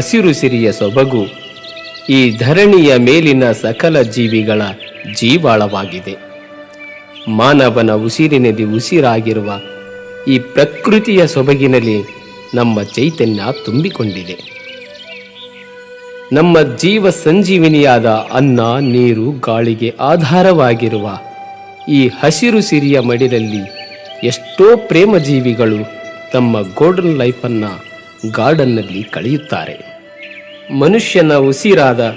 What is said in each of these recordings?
ಹಸಿರು ಸಿರಿಯ ಸೊಬಗು ಈ ಧರಣಿಯ ಮೇಲಿನ ಸಕಲ ಜೀವಿಗಳ ಜೀವಾಳವಾಗಿದೆ. ಮಾನವನ ಉಸಿರಿನಲ್ಲಿ ಉಸಿರಾಗಿರುವ ಈ ಪ್ರಕೃತಿಯ ಸೊಬಗಿನಲ್ಲಿ ನಮ್ಮ ಚೈತನ್ಯ ತುಂಬಿಕೊಂಡಿದೆ. ನಮ್ಮ ಜೀವ ಸಂಜೀವಿನಿಯಾದ ಅನ್ನ, ನೀರು, ಗಾಳಿಗೆ ಆಧಾರವಾಗಿರುವ ಈ ಹಸಿರು ಸಿರಿಯ ಮಡಿಲಲ್ಲಿ ಎಷ್ಟೋ ಪ್ರೇಮ ಜೀವಿಗಳು ತಮ್ಮ ಗೋಲ್ಡನ್ ಲೈಫನ್ನು ಗಾರ್ಡನ್ನಲ್ಲಿ ಕಳೆಯುತ್ತಾರೆ. ಮನುಷ್ಯನ ಉಸಿರಾದ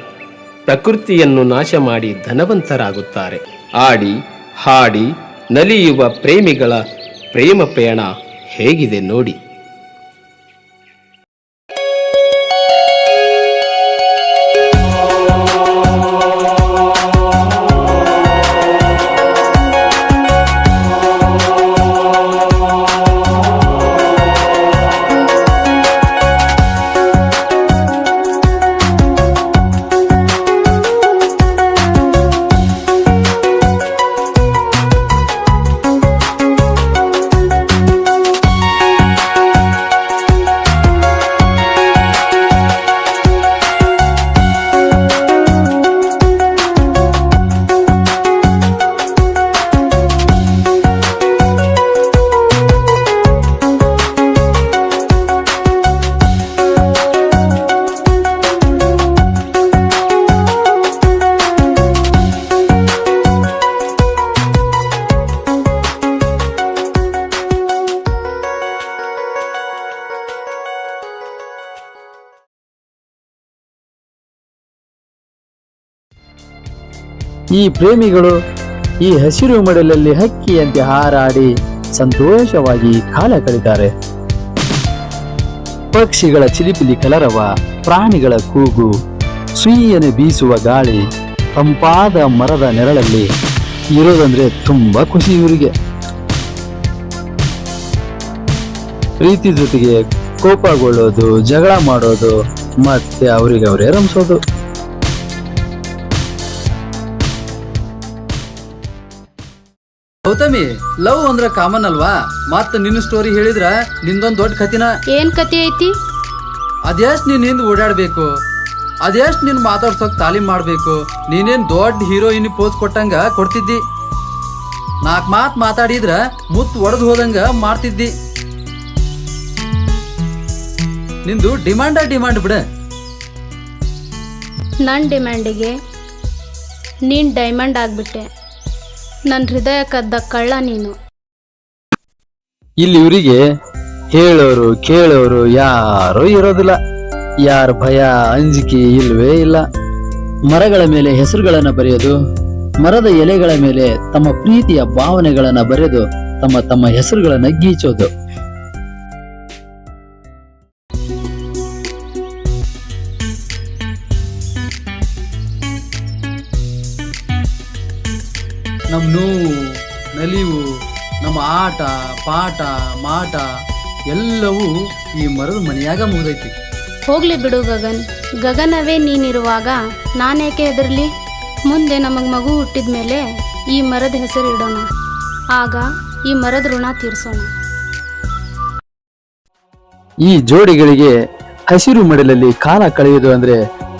ಪ್ರಕೃತಿಯನ್ನು ನಾಶ ಮಾಡಿ ಧನವಂತರಾಗುತ್ತಾರೆ. ಆಡಿ ಹಾಡಿ ನಲಿಯುವ ಪ್ರೇಮಿಗಳ ಪ್ರೇಮ ಪಯಣ ಹೇಗಿದೆ ನೋಡಿ. ಈ ಪ್ರೇಮಿಗಳು ಈ ಹಸಿರು ಮಡಲಲ್ಲಿ ಹಕ್ಕಿಯಂತೆ ಹಾರಾಡಿ ಸಂತೋಷವಾಗಿ ಕಾಲ ಕಳೆದಾರೆ. ಪಕ್ಷಿಗಳ ಚಿಲಿಪಿಲಿ ಕಲರವ, ಪ್ರಾಣಿಗಳ ಕೂಗು ಸುಯ್ಯನೆ ಬೀಸುವ ಗಾಳಿ, ತಂಪಾದ ಮರದ ನೆರಳಲ್ಲಿ ಇರೋದಂದ್ರೆ ತುಂಬಾ ಖುಷಿ ಇವರಿಗೆ. ಪ್ರೀತಿ ಜೊತೆಗೆ ಕೋಪಗೊಳ್ಳೋದು, ಜಗಳ ಮಾಡೋದು, ಮತ್ತೆ ಅವರಿಗೆ ಅವರೇ ರಂಸೋದು ಗೌತಮಿ ಲವ್ ಅಂದ್ರ ಕಾಮನ್ ಅಲ್ವಾ? ಮತ್ತ ನಿನ್ನ ಸ್ಟೋರಿ ಹೇಳಿದ್ರ ನಿಂದೊಂದ್ ದೊಡ್ಡ ಕತಿನ ಏನ್ ಕತೆ ಐತಿ? ಅದೆಷ್ಟ್ ನೀನ್ ಹಿಂದ್ ಓಡಾಡ್ಬೇಕು? ಅದೆಷ್ಟ್ ನೀನ್ ಮಾತಾಡ್ಸೋಕ್ ತಾಲೀಮ್ ಮಾಡ್ಬೇಕು? ನೀನೇನ್ ದೊಡ್ಡ ಹೀರೋಯಿನ್ ಪೋಸ್ ಕೊಟ್ಟಂಗ ಕೊಡ್ತಿದ್ದಿ? ನಾಕ್ ಮಾತ್ ಮಾತಾಡಿದ್ರ ಮುತ್ ಒಡೆದು ಹೋದಂಗ ಮಾಡ್ತಿದ್ದಿ. ನಿಂದು ಡಿಮಾಂಡ ಡಿಮಾಂಡ್ ಬಿಡ. ನನ್ನ ಡಿಮ್ಯಾಂಡಿಗೆ ನೀನ್ ಡೈಮಂಡ್ ಆಗ್ಬಿಟ್ಟೆ. ನನ್ನ ಹೃದಯ ಕದ್ದ ಕಳ್ಳ ನೀನು. ಇಲ್ಲಿ ಇವರಿಗೆ ಹೇಳೋರು, ಕೇಳೋರು ಯಾರೂ ಇರೋದಿಲ್ಲ. ಯಾರ ಭಯ, ಅಂಜಿಕೆ ಇಲ್ವೇ ಇಲ್ಲ. ಮರಗಳ ಮೇಲೆ ಹೆಸರುಗಳನ್ನು ಬರೆಯೋದು, ಮರದ ಎಲೆಗಳ ಮೇಲೆ ತಮ್ಮ ಪ್ರೀತಿಯ ಭಾವನೆಗಳನ್ನು ಬರೆದು ತಮ್ಮ ತಮ್ಮ ಹೆಸರುಗಳನ್ನು ಗೀಚೋದು. ಆಟ ಪಾಠ ಮಾಟ ಎಲ್ಲವೂ ಈ ಮರದ ಮನೆಯಾಗ ಮುಗಿದೈತಿ. ಹೋಗ್ಲಿ ಬಿಡು ಗಗನ್. ಗಗನವೇ ನೀನಿರುವಾಗ ನಾನೇಕೆ ಹೆದರ್ಲಿ? ಮುಂದೆ ನಮಗ್ ಮಗು ಹುಟ್ಟಿದ ಮೇಲೆ ಈ ಮರದ ಹೆಸರು ಇಡೋಣ. ಆಗ ಈ ಮರದ ಋಣ ತೀರಿಸೋಣ. ಈ ಜೋಡಿಗಳಿಗೆ ಹಸಿರು ಮಡಲಲ್ಲಿ ಕಾಲ ಕಳೆಯುವುದು ಅಂದ್ರೆ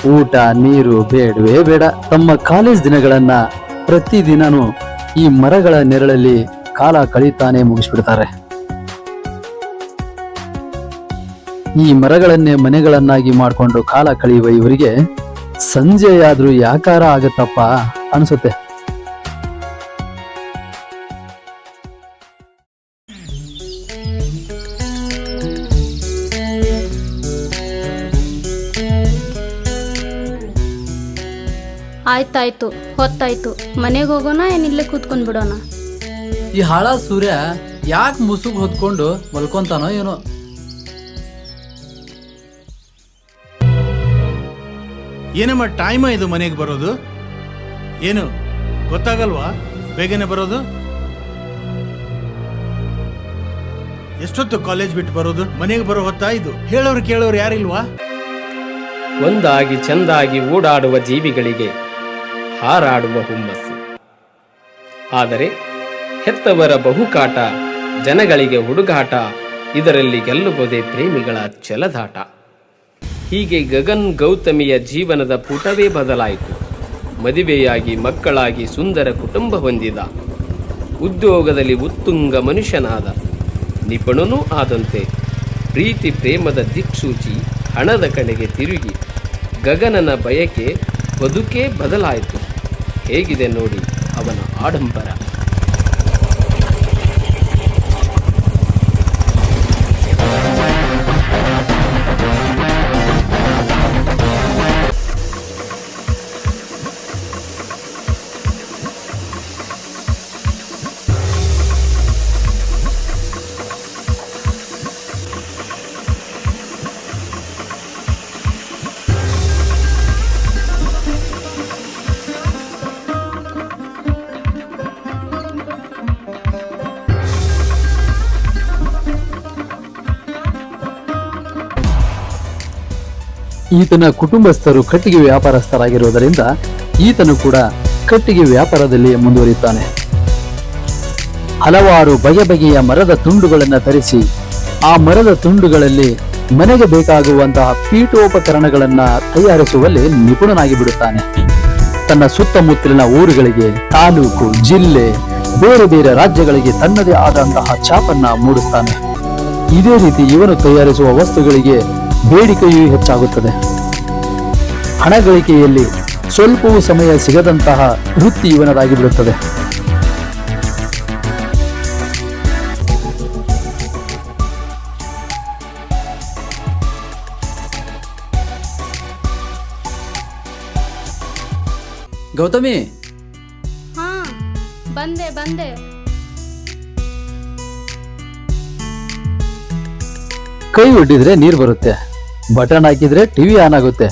ಊಟ ನೀರು ಬೇಡವೇ ಬೇಡ. ತಮ್ಮ ಕಾಲೇಜ್ ದಿನಗಳನ್ನ ಪ್ರತಿದಿನನೂ ಈ ಮರಗಳ ನೆರಳಲ್ಲಿ ಕಾಲ ಕಳೀತಾನೆ ಮುಗಿಸ್ಬಿಡ್ತಾರೆ. ಈ ಮರಗಳನ್ನೇ ಮನೆಗಳನ್ನಾಗಿ ಮಾಡಿಕೊಂಡು ಕಾಲ ಕಳೆಯುವ ಇವರಿಗೆ ಸಂಜೆಯಾದ್ರೂ ಯಾಕಾರ ಆಗತ್ತಪ್ಪ ಅನ್ಸುತ್ತೆ. ಆಯ್ತಾಯ್ತು, ಹೊತ್ತಾಯ್ತು. ಮನೆಗೆ ಹೋಗೋಣ ಏನಿಲ್ಲೇ ಕೂತ್ಕೊಂಡ್ಬಿಡೋಣ? ಕೂತ್ಕೊಂಡ್ ಬಿಡೋಣ ಈ ಹಾಳ ಸೂರ್ಯ ಯಾಕೆ ಮುಸುಗ್ ಹೊತ್ಕೊಂಡು ಮಲ್ಕೊಂತಾನೋ ಏನೋ? ಏನಮ್ಮ ಟೈಮ ಇದು ಮನೆಗೆ ಬರೋದು? ಏನು ಗೊತ್ತಾಗಲ್ವಾ? ಬೇಗನೆ ಬರೋದು? ಎಷ್ಟೊತ್ತು ಕಾಲೇಜ್ ಬಿಟ್ಟು ಬರೋದು? ಮನೆಗೆ ಬರೋ ಹೊತ್ತಾ ಇದು? ಹೇಳೋರು ಕೇಳೋರು ಯಾರಿಲ್ವಾ? ಒಂದಾಗಿ ಚೆಂದಾಗಿ ಓಡಾಡುವ ಜೀವಿಗಳಿಗೆ ಹಾರಾಡುವ ಹುಮ್ಮಸ್ಸು. ಆದರೆ ಹೆತ್ತವರ ಬಹುಕಾಟ, ಜನಗಳಿಗೆ ಹುಡುಗಾಟ, ಇದರಲ್ಲಿ ಗೆಲ್ಲುವುದೇ ಪ್ರೇಮಿಗಳ ಛಲದಾಟ. ಹೀಗೆ ಗಗನ್ ಗೌತಮಿಯ ಜೀವನದ ಪುಟವೇ ಬದಲಾಯಿತು. ಮದುವೆಯಾಗಿ ಮಕ್ಕಳಾಗಿ ಸುಂದರ ಕುಟುಂಬ ಹೊಂದಿದ. ಉದ್ಯೋಗದಲ್ಲಿ ಉತ್ತುಂಗ ಮನುಷ್ಯನಾದ. ನಿಪುಣನೂ ಆದಂತೆ ಪ್ರೀತಿ ಪ್ರೇಮದ ದಿಕ್ಸೂಚಿ ಹಣದ ಕಡೆಗೆ ತಿರುಗಿ ಗಗನನ ಬಯಕೆ ಬದುಕೇ ಬದಲಾಯಿತು. ಹೇಗಿದೆ ನೋಡಿ ಅವನ ಆಡಂಬರ. ಈತನ ಕುಟುಂಬಸ್ಥರು ಕಟ್ಟಿಗೆ ವ್ಯಾಪಾರಸ್ಥರಾಗಿರುವುದರಿಂದ ಈತನು ಕೂಡ ಕಟ್ಟಿಗೆ ವ್ಯಾಪಾರದಲ್ಲಿ ಮುಂದುವರಿಯುತ್ತಾನೆ. ಹಲವಾರು ಬಗೆ ಬಗೆಯ ಮರದ ತುಂಡುಗಳನ್ನು ತರಿಸಿ ಆ ಮರದ ತುಂಡುಗಳಲ್ಲಿ ಮನೆಗೆ ಬೇಕಾಗುವಂತಹ ಪೀಠೋಪಕರಣಗಳನ್ನ ತಯಾರಿಸುವಲ್ಲಿ ನಿಪುಣನಾಗಿ ಬಿಡುತ್ತಾನೆ. ತನ್ನ ಸುತ್ತಮುತ್ತಲಿನ ಊರುಗಳಿಗೆ ತಾಲೂಕು, ಜಿಲ್ಲೆ, ಬೇರೆ ಬೇರೆ ರಾಜ್ಯಗಳಿಗೆ ತನ್ನದೇ ಆದಂತಹ ಛಾಪನ್ನ ಮೂಡುತ್ತಾನೆ ಇದೇ ರೀತಿ ಇವನು ತಯಾರಿಸುವ ವಸ್ತುಗಳಿಗೆ ಬೇಡಿಕೆಯೂ ಹೆಚ್ಚಾಗುತ್ತದೆ. ಹಣ ಗಳಿಕೆಯಲ್ಲಿ ಸ್ವಲ್ಪವೂ ಸಮಯ ಸಿಗದಂತಹ ವೃತ್ತಿ ಇವನದಾಗಿ ಬಿಡುತ್ತದೆ. ಗೌತಮಿ? ಹಾ ಬಂದೆ ಬಂದೆ. ಕೈ ಒಡ್ಡಿದ್ರೆ ನೀರು ಬರುತ್ತೆ. ಬಟನ್ ಹಾಕಿದ್ರೆ ಟಿವಿ ಆನ್ ಆಗುತ್ತೆ.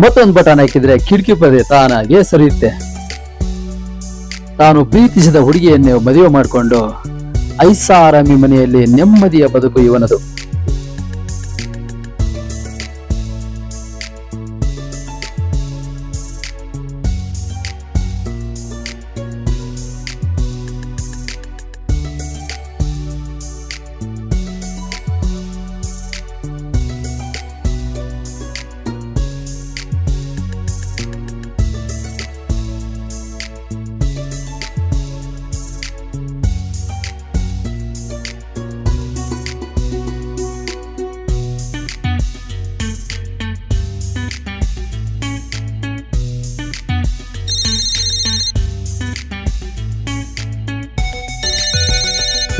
ಮತ್ತೊಂದು ಬಟನ್ ಹಾಕಿದ್ರೆ ಕಿಟಕಿ ಪದೇ ತಾನಾಗೆ ಸರಿಯುತ್ತೆ. ತಾನು ಪ್ರೀತಿಸಿದ ಹುಡುಗಿಯನ್ನೇ ಮದುವೆ ಮಾಡಿಕೊಂಡು ಐಸಾರಾಮಿ ಮನೆಯಲ್ಲಿ ನೆಮ್ಮದಿಯ ಬದುಕು ಇವನದು.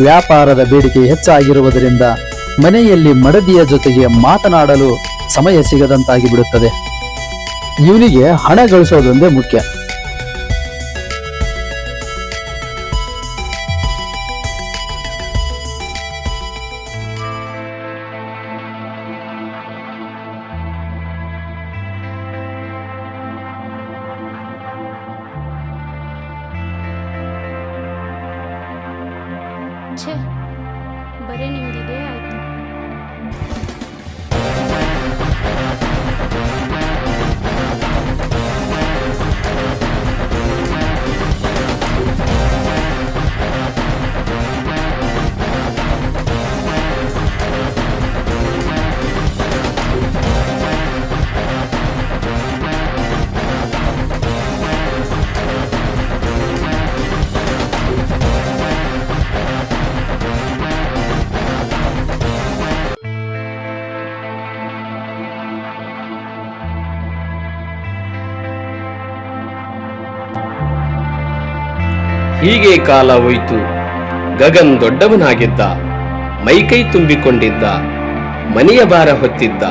ವ್ಯಾಪಾರದ ಬೇಡಿಕೆ ಹೆಚ್ಚಾಗಿರುವುದರಿಂದ ಮನೆಯಲ್ಲಿ ಮಡದಿಯ ಜೊತೆಗೆ ಮಾತನಾಡಲು ಸಮಯ ಸಿಗದಂತಾಗಿ ಬಿಡುತ್ತದೆ. ಇವನಿಗೆ ಹಣ ಗಳಿಸೋದೊಂದೇ ಮುಖ್ಯ. ಹೀಗೆ ಕಾಲ ಹೋಯಿತು. ಗಗನ್ ದೊಡ್ಡವನಾಗಿದ್ದ ಮೈಕೈ ತುಂಬಿಕೊಂಡಿದ್ದ, ಮನೆಯ ಭಾರ ಹೊತ್ತಿದ್ದ,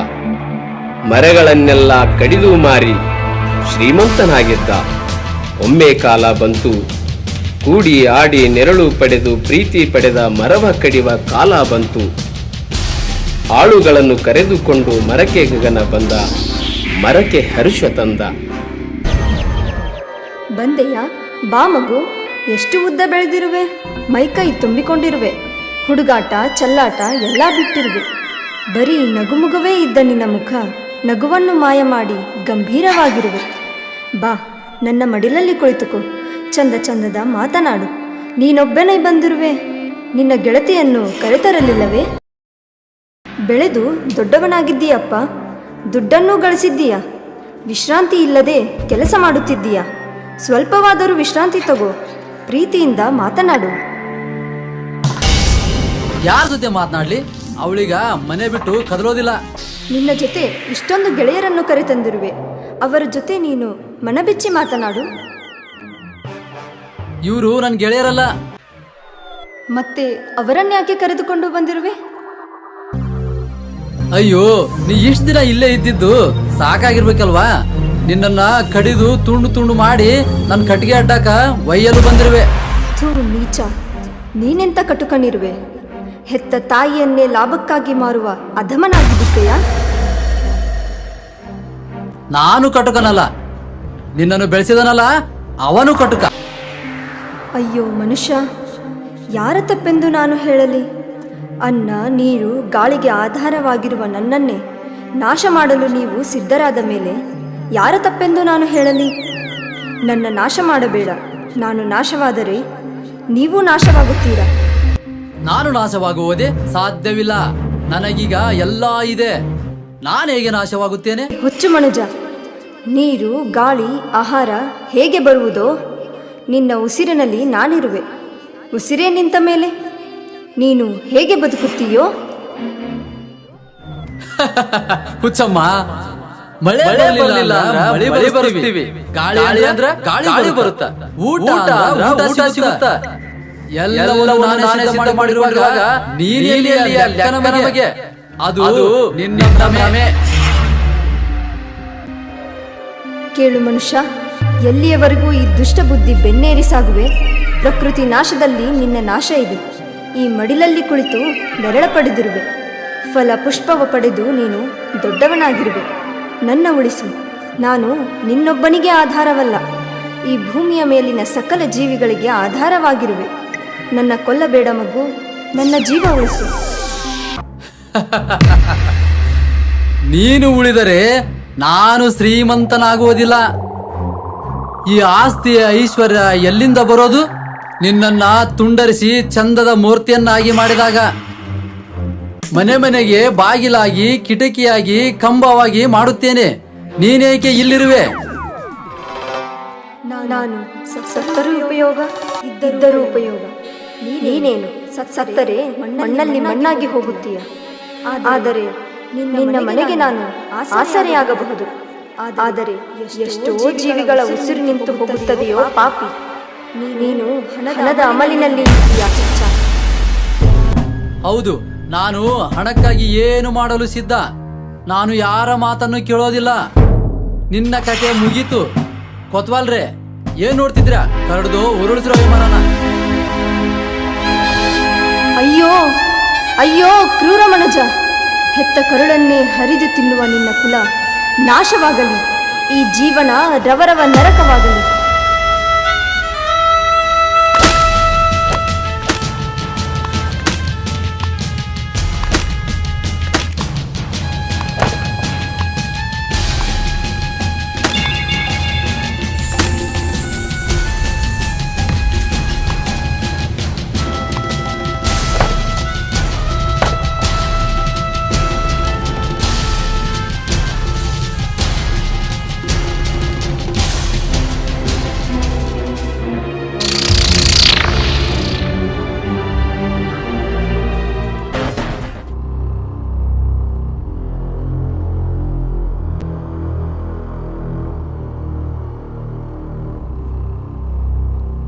ಮರಗಳನ್ನೆಲ್ಲ ಕಡಿದು ಮಾರಿ ಶ್ರೀಮಂತನಾಗಿದ್ದ. ಒಮ್ಮೆ ಕಾಲ ಬಂತು, ಕೂಡಿ ಆಡಿ ನೆರಳು ಪಡೆದು ಪ್ರೀತಿ ಪಡೆದ ಮರವ ಕಡಿವ ಕಾಲ ಬಂತು. ಆಳುಗಳನ್ನು ಕರೆದುಕೊಂಡು ಮರಕ್ಕೆ ಗಗನ ಬಂದ, ಮರಕ್ಕೆ ಹರ್ಷ ತಂದ. ಬಂದೆಯ? ಬಾ ಮಗು. ಎಷ್ಟು ಉದ್ದ ಬೆಳೆದಿರುವೆ? ಮೈಕೈ ತುಂಬಿಕೊಂಡಿರುವೆ. ಹುಡುಗಾಟ, ಚಲ್ಲಾಟ ಎಲ್ಲ ಬಿಟ್ಟಿರುವೆ. ಬರೀ ನಗುಮುಗುವೇ ಇದ್ದ ನಿನ್ನ ಮುಖ, ನಗುವನ್ನು ಮಾಯ ಮಾಡಿ ಗಂಭೀರವಾಗಿರುವೆ. ಬಾ, ನನ್ನ ಮಡಿಲಲ್ಲಿ ಕುಳಿತುಕೋ. ಚಂದ ಚಂದದ ಮಾತನಾಡು. ನೀನೊಬ್ಬನೇ ಬಂದಿರುವೆ. ನಿನ್ನ ಗೆಳತಿಯನ್ನು ಕರೆತರಲಿಲ್ಲವೇ? ಬೆಳೆದು ದೊಡ್ಡವನಾಗಿದ್ದೀಯಪ್ಪ. ದುಡ್ಡನ್ನೂ ಗಳಿಸಿದ್ದೀಯಾ? ವಿಶ್ರಾಂತಿ ಇಲ್ಲದೆ ಕೆಲಸ ಮಾಡುತ್ತಿದ್ದೀಯಾ? ಸ್ವಲ್ಪವಾದರೂ ವಿಶ್ರಾಂತಿ ತಗೋ. ಪ್ರೀತಿಯಿಂದ ಮಾತನಾಡು. ಯಾರ ಜೊತೆ ಮಾತನಾಡ್ಲಿ? ಅವಳೀಗ ಮನೆ ಬಿಟ್ಟು ಕದಲೋದಿಲ್ಲ ನಿನ್ನ ಜೊತೆ ಇಷ್ಟೊಂದು ಗೆಳೆಯರನ್ನು ಕರೆತಂದಿರುವೆ. ಅವರ ಜೊತೆ ನೀನು ಮನಬಿಚ್ಚಿ ಮಾತನಾಡು. ಇವರು ನನ್ನ ಗೆಳೆಯರಲ್ಲ. ಮತ್ತೆ ಅವರನ್ಯಾಕೆ ಕರೆದುಕೊಂಡು ಬಂದಿರುವೆ? ಅಯ್ಯೋ ನೀ ಇಷ್ಟು ದಿನ ಇಲ್ಲೇ ಇದ್ದಿದ್ದು ಸಾಕಾಗಿರ್ಬೇಕಲ್ವಾ? ನಿನ್ನನ್ನ ಕಡಿದು ತುಂಡು ತುಂಡು ಮಾಡಿ ನನ್ನ ಕಟ್ಟಿಗೆ ಅಡ್ಡಾಕ ಒಯ್ಯಲು ಬಂದಿರುವೆ. ಥೂ ನೀಚ. ನೀನೆಂತ ಕಟುಕನಿರುವೆ? ಹೆತ್ತ ತಾಯಿಯನ್ನೇ ಲಾಭಕ್ಕಾಗಿ ಮಾರುವ ಅಧಮನಾಗಿದ್ದೀಯ ನಾನು ಕಟುಕನಲ್ಲ. ನಿನ್ನನ್ನು ಬೆಳೆಸಿದನಲ್ಲ ಅವನು ಕಟುಕ. ಅಯ್ಯೋ ಮನುಷ್ಯ ಯಾರ ತಪ್ಪೆಂದು ನಾನು ಹೇಳಲಿ? ಅನ್ನ ನೀರು ಗಾಳಿಗೆ ಆಧಾರವಾಗಿರುವ ನನ್ನನ್ನೇ ನಾಶ ಮಾಡಲು ನೀವು ಸಿದ್ಧರಾದ ಮೇಲೆ ಯಾರ ತಪ್ಪೆಂದು ನಾನು ಹೇಳಲಿ? ನನ್ನ ನಾಶ ಮಾಡಬೇಡ. ನಾನು ನಾಶವಾದರೆ ನೀವು ನಾಶವಾಗುತ್ತೀರಾ? ನಾನು ನಾಶವಾಗುವುದೇ ಸಾಧ್ಯವಿಲ್ಲ. ನನಗೀಗ ಎಲ್ಲ ಇದೆ. ನಾನು ಹೇಗೆ ನಾಶವಾಗುತ್ತೇನೆ? ಹುಚ್ಚು ಮನುಜ ನೀರು ಗಾಳಿ ಆಹಾರ ಹೇಗೆ ಬರುವುದೋ ನಿನ್ನ ಉಸಿರಿನಲ್ಲಿ ನಾನಿರುವೆ. ಉಸಿರೇ ನಿಂತ ಮೇಲೆ ನೀನು ಹೇಗೆ ಬದುಕುತ್ತೀಯೋ? ಹುಚ್ಚಮ್ಮ ಮಳೆ ಬರಲಿಲ್ಲ ಮಳೆ ಬರ್ತೀವಿ ಗಾಳಿ ಅಂದ್ರ ಗಾಳಿ ಬರುತ್ತ. ಊಟ ಊಟ ಸಿಗುತ್ತ? ಎಲ್ಲವನ್ನೂ ನಾನೇ ಸಿದ್ಧ ಮಾಡಿರುವಾಗ ನೀನ್ ಎಲ್ಲಿ ಅಲ್ಲಿ ಲೆಕ್ಕನ ನಮಗೆ. ಅದು ನಿನ್ನ ಭ್ರಮೆ. ಕೇಳು ಮನುಷ್ಯ ಎಲ್ಲಿಯವರೆಗೂ ಈ ದುಷ್ಟ ಬುದ್ಧಿ ಬೆನ್ನೇರಿ ಸಾಗುವೆ? ಪ್ರಕೃತಿ ನಾಶದಲ್ಲಿ ನಿನ್ನ ನಾಶ ಇದೆ. ಈ ಮಡಿಲಲ್ಲಿ ಕುಳಿತು ನೆರಳ ಪಡೆದಿರುವೆ. ಫಲ ಪುಷ್ಪವ ಪಡೆದು ನೀನು ದೊಡ್ಡವನಾಗಿರುವೆ. ನನ್ನ ಉಳಿಸು. ನಾನು ನಿನ್ನೊಬ್ಬನಿಗೆ ಆಧಾರವಲ್ಲ. ಈ ಭೂಮಿಯ ಮೇಲಿನ ಸಕಲ ಜೀವಿಗಳಿಗೆ ಆಧಾರವಾಗಿರುವೆ. ನನ್ನ ಕೊಲ್ಲಬೇಡ ಮಗು, ನನ್ನ ಜೀವ ಉಳಿಸು. ನೀನು ಉಳಿದರೆ ನಾನು ಶ್ರೀಮಂತನಾಗುವುದಿಲ್ಲ. ಈ ಆಸ್ತಿಯ ಐಶ್ವರ್ಯ ಎಲ್ಲಿಂದ ಬರೋದು? ನಿನ್ನನ್ನ ತುಂಡರಿಸಿ ಚಂದದ ಮೂರ್ತಿಯನ್ನಾಗಿ ಮಾಡಿದಾಗ. ಮನೆ ಮನೆಗೆ ಬಾಗಿಲಾಗಿ ಕಿಟಕಿಯಾಗಿ ಕಂಬವಾಗಿ ಮಾಡುತ್ತೇನೆ. ನೀನೇಕೆ ಇಲ್ಲಿರುವೆ? ನಾನು ಸತ್ತರೂ ಉಪಯೋಗ ಇದ್ದರೂ ಉಪಯೋಗ. ನೀನೇನು ಸತ್- ಸತ್ತರೆ ಮಣ್ಣಲ್ಲಿ ಮಣ್ಣಾಗಿ ಹೋಗುತ್ತೀಯ? ಆದರೆ ನಿನ್ನ ಮನೆಗೆ ನಾನು ಆಸರೆಯಾಗಬಹುದು. ಆದರೆ ಎಷ್ಟೋ ಜೀವಿಗಳ ಉಸಿರು ನಿಂತು ಹೋಗುತ್ತದೆಯೋ ಪಾಪಿ. ನೀನು ಹಣದ ಅಮಲಿನಲ್ಲಿ ಹೌದು ನಾನು ಹಣಕ್ಕಾಗಿ ಏನು ಮಾಡಲು ಸಿದ್ಧ? ನಾನು ಯಾರ ಮಾತನ್ನು ಕೇಳೋದಿಲ್ಲ. ನಿನ್ನ ಕತೆ ಮುಗೀತು. ಕೊತ್ವಾಲ್ರೆ, ಏನ್ ನೋಡ್ತಿದ್ರ ಕರಡ್ದು ಉರುಳಿಸಿರೋ ವಿಮಾನನ. ಅಯ್ಯೋ ಅಯ್ಯೋ, ಕ್ರೂರ ಮನಜ. ಹೆತ್ತ ಕರುಳನ್ನೇ ಹರಿದು ತಿನ್ನುವ ನಿನ್ನ ಕುಲ ನಾಶವಾಗಲಿ. ಈ ಜೀವನ ರವರವ ನರಕವಾಗಲಿ.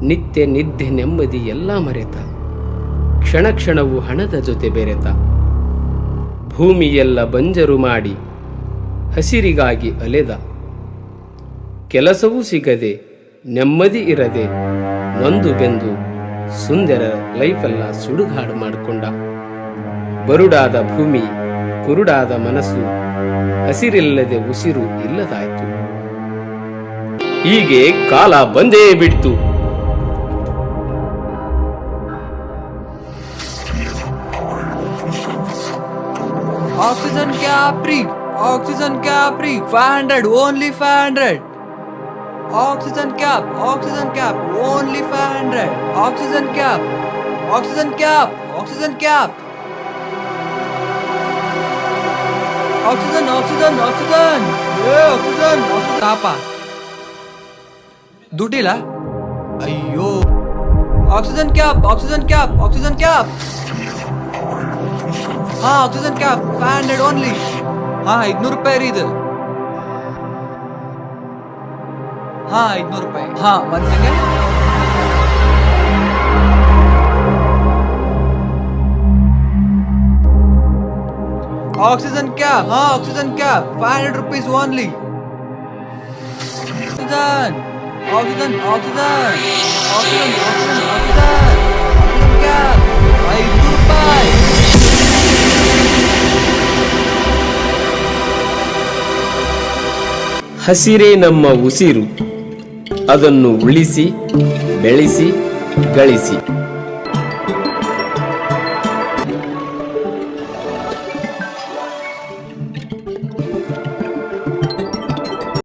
ನಿತ್ಯ ನಿದ್ದೆ ನೆಮ್ಮದಿ ಎಲ್ಲ ಮರೆತ. ಕ್ಷಣ ಕ್ಷಣವು ಹಣದ ಜೊತೆ ಬೆರೆತ. ಭೂಮಿಯೆಲ್ಲ ಬಂಜರು ಮಾಡಿ ಹಸಿರಿಗಾಗಿ ಅಲೆದ. ಕೆಲಸವೂ ಸಿಗದೆ ನೆಮ್ಮದಿ ಇರದೆ ನೊಂದು ಬೆಂದು ಸುಂದರ ಲೈಫೆಲ್ಲ ಸುಡುಗಾಡು ಮಾಡಿಕೊಂಡ. ಬರುಡಾದ ಭೂಮಿ, ಕುರುಡಾದ ಮನಸ್ಸು, ಹಸಿರಿಲ್ಲದೆ ಉಸಿರು ಇಲ್ಲದಾಯಿತು. ಹೀಗೆ ಕಾಲ ಬಂದೇ ಬಿಡ್ತು. Oxygen Capri. Oxygen Capri. 500. Only 500. Oxygen cap. Oxygen cap. Only 500. Oxygen cap. Oxygen cap. Oxygen cap. Oxygen oxygen oxygen ಏ ಆಕ್ಸಿಜನ್ ಆಕ್ಸಿಜನ್ ತಾಪ ದುಡ್ಡಿಲ್ಲ ಅಯ್ಯೋ oxygen cap oxygen cap oxygen cap ಹಾ oxygen cap five hundred only ಹಾ ಐದ್ನೂರು ರೂಪಾಯಿ ರೀ ಇದು ಹಾ ಐದ್ನೂರು ರೂಪಾಯಿ ಹಾ ಒಂದ್ ಸೆಕೆಂಡ್ ಆಕ್ಸಿಜನ್ ಕ್ಯಾಪ್ ಹಾ oxygen cap five hundred rupees only oxygen oxygen oxygen oxygen oxygen oxygen oxygen cap ಐದು ಹಸಿರೇ ನಮ್ಮ ಉಸಿರು. ಅದನ್ನು ಉಳಿಸಿ ಬೆಳೆಸಿ ಗಳಿಸಿ.